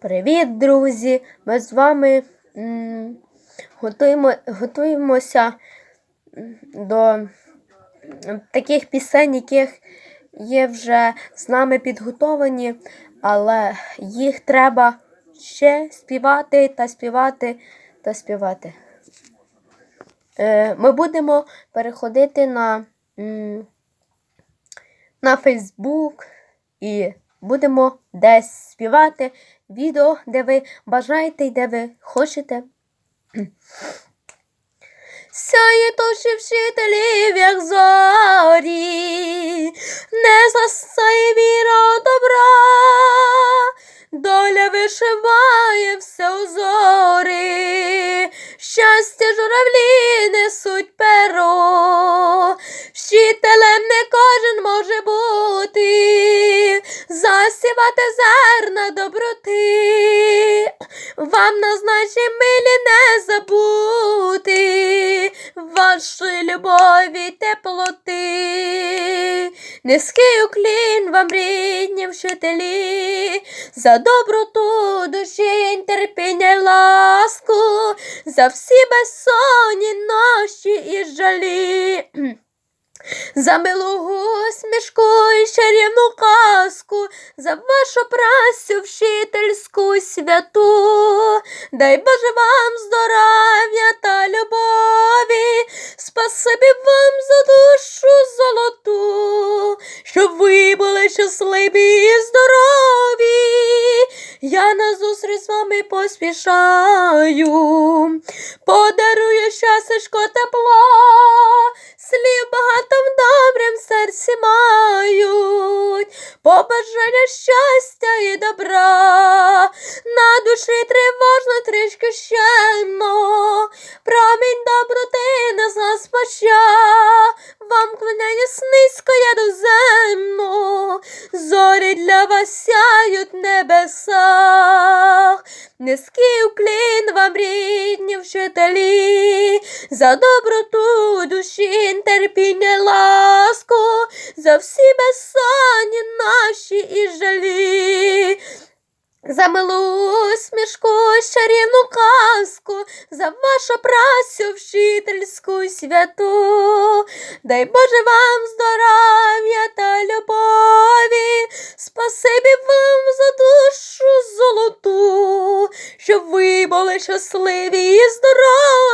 Привіт, друзі! Ми з вами готуємо, готуємося до таких пісень, яких є вже з нами підготовані, але їх треба ще співати та співати та співати. Е, ми будемо переходити на, на Фейсбук і будемо десь співати відео, де ви бажаєте і де ви хочете. Сяє душі вчителів, як зорі, не застає віра добра, доля вишиває все узори, щастя журавлі несуть перо, вчителем не кожен може бути, засівати зерна доброти, вам назначить милі не забути вашої любові теплоти. Низький уклін вам рідні вчителі, за доброту душі, терпіння й ласку, за всі безсонні ночі і жалі. За милу усмішку і чарівну казку, за вашу працю вчительську святу, дай Боже вам здоров'я та любові, спасибі вам за душу золоту, щоб ви були щасливі і здорові. Я на зустріч з вами поспішаю, подарую щастячко тепло, слів багато в добрім серці мають, побажання щастя і добра, на душі тривожно трішки щемно, промінь доброти нас почав, вам клоняння снизько я доземно, зорі для вас сяють в небесах, низький уклін вам рідні вчителі, за доброту душі, і жалі. За милу усмішку, чарівну казку, за вашу працю вчительську святу, дай Боже вам здоров'я та любові, спасибі вам за душу золоту, щоб ви були щасливі і здорові.